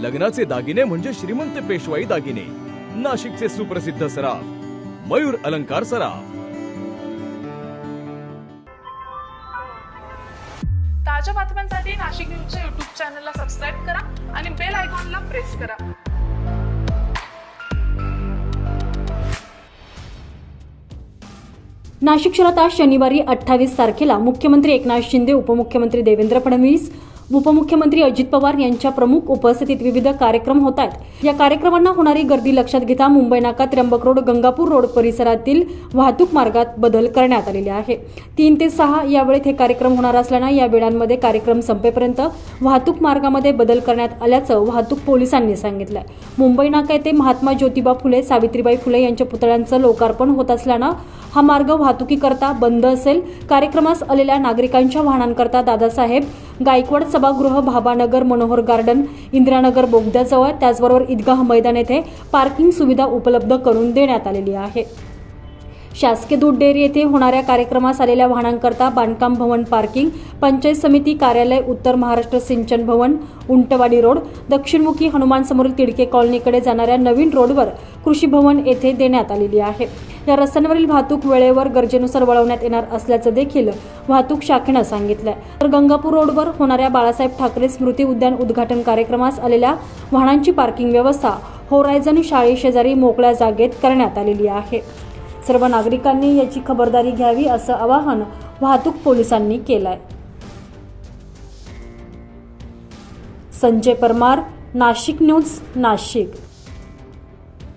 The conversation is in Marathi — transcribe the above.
लग्नाचे दागिने म्हणजे श्रीमंत पेशवाई दागिने. नाशिकचे सुप्रसिद्ध सराफ मयूर अलंकार सराफ. ताज्या बातम्यांसाठी नाशिक न्यूजच्या युट्यूब चॅनलला सबस्क्राईब करा आणि बेल आयकॉनला प्रेस करा. नाशिक शहरात आज शनिवारी अठ्ठावीस तारखेला मुख्यमंत्री एकनाथ शिंदे उपमुख्यमंत्री देवेंद्र फडणवीस उपमुख्यमंत्री अजित पवार यांच्या प्रमुख उपस्थितीत विविध कार्यक्रम होत आहेत या कार्यक्रमांना होणारी गर्दी लक्षात घेता मुंबई नाका त्र्यंबक रोड गंगापूर रोड परिसरातील वाहतूक मार्गात बदल करण्यात आलेले आहे. तीन ते सहा या वेळेत हे कार्यक्रम होणार असल्यानं या वेळांमध्ये कार्यक्रम संपेपर्यंत वाहतूक मार्गामध्ये बदल करण्यात आल्याचं वाहतूक पोलिसांनी सांगितलं मुंबई नाका येथे महात्मा ज्योतिबा फुले सावित्रीबाई फुले यांच्या पुतळ्यांचं लोकार्पण होत असल्यानं हा मार्ग वाहतुकीकरता बंद असेल. कार्यक्रमास आलेल्या नागरिकांच्या वाहनांकरता दादासाहेब गायकवाड सभागृह भाबानगर मनोहर गार्डन इंदिरानगर बोगद्याजवळ. त्याचबरोबर ईदगाह मैदान येथे पार्किंग सुविधा उपलब्ध करून देण्यात आलेली आहे. शासकीय दूध डेअरी येथे होणाऱ्या कार्यक्रमास आलेल्या वाहनांकरता बांधकाम भवन पार्किंग पंचायत समिती कार्यालय उत्तर महाराष्ट्र सिंचन भवन उंटवाडी रोड दक्षिणमुखी हनुमान समोरील तिडके कॉलनीकडे जाणाऱ्या नवीन रोडवर कृषी भवन येथे देण्यात आलेली आहे. या रस्त्यांवरील वाहतूक वेळेवर गरजेनुसार वळवण्यात येणार असल्याचं देखील वाहतूक शाखेनं सांगितलंय. तर गंगापूर रोडवर होणाऱ्या बाळासाहेब ठाकरे स्मृती उद्यान उद्घाटन कार्यक्रमास आलेल्या वाहनांची पार्किंग व्यवस्था होरायझन शाळेशेजारी मोकळ्या जागेत करण्यात आलेली आहे. सर्व नागरिकांनी याची खबरदारी घ्यावी असं आवाहन वाहतूक पोलिसांनी केलंय. संजय परमार नाशिक न्यूज नाशिक.